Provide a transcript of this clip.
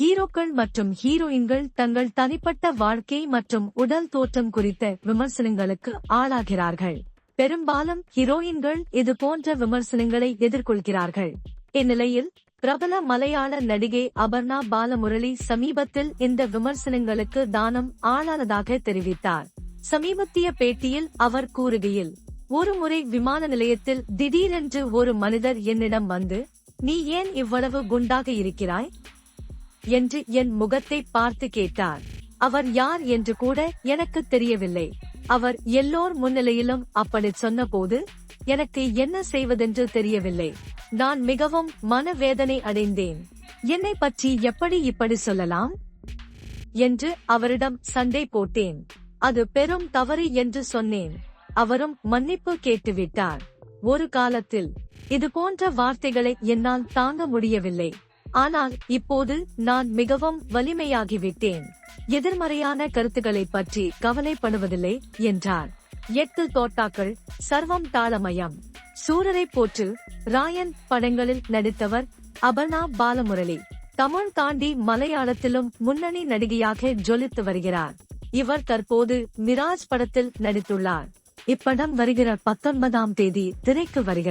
ஹீரோக்கள் மற்றும் ஹீரோயின்கள் தங்கள் தனிப்பட்ட வாழ்க்கை மற்றும் உடல் தோற்றம் குறித்த விமர்சனங்களுக்கு ஆளாகிறார்கள். பெரும்பாலும் ஹீரோயின்கள் இது போன்ற விமர்சனங்களை எதிர்கொள்கிறார்கள். இந்நிலையில் பிரபல மலையாள நடிகை அபர்ணா பாலமுரளி சமீபத்தில் இந்த விமர்சனங்களுக்கு தானம் ஆளானதாக தெரிவித்தார். சமீபத்திய பேட்டியில் அவர் கூறுகையில் ஒருமுறை விமான நிலையத்தில் திடீரென்று ஒரு மனிதர் என்னிடம் வந்து நீ ஏன் இவ்வளவு குண்டாக இருக்கிறாய்? என்று என் முகத்தை பார்த்து கேட்டார். அவர் யார் என்று கூட எனக்கு தெரியவில்லை. அவர் எல்லோர் முன்னிலையிலும் அப்படி சொன்னபோது எனக்கு என்ன செய்வதென்று தெரியவில்லை. நான் மிகவும் மனவேதனை அடைந்தேன். என்னை பற்றி எப்படி இப்படி சொல்லலாம் என்று அவரிடம் சண்டை போட்டேன். அது பெரும் தவறு என்று சொன்னேன் அவரும் மன்னிப்பு கேட்டுவிட்டார். ஒரு காலத்தில் இது போன்ற வார்த்தைகளை என்னால் தாங்க முடியவில்லை. ஆனால் இப்போது நான் மிகவும் வலிமையாகிவிட்டேன். எதிர்மறையான கருத்துக்களை பற்றி கவலைப்படுவதில்லை என்றார். எட்டு தோட்டாக்கள் சர்வம் தாளமயம். சூரரை போற்று ராயன் படங்களில் நடித்தவர் அபர்ணா பாலமுரளி. தமிழ் தாண்டி மலையாளத்திலும் முன்னணி நடிகையாக ஜொலித்து வருகிறார். இவர் தற்போது மிராஜ் படத்தில் நடித்துள்ளார். இப்படம் வருகிற பத்தொன்பதாம் தேதி திரைக்கு வருகிறது.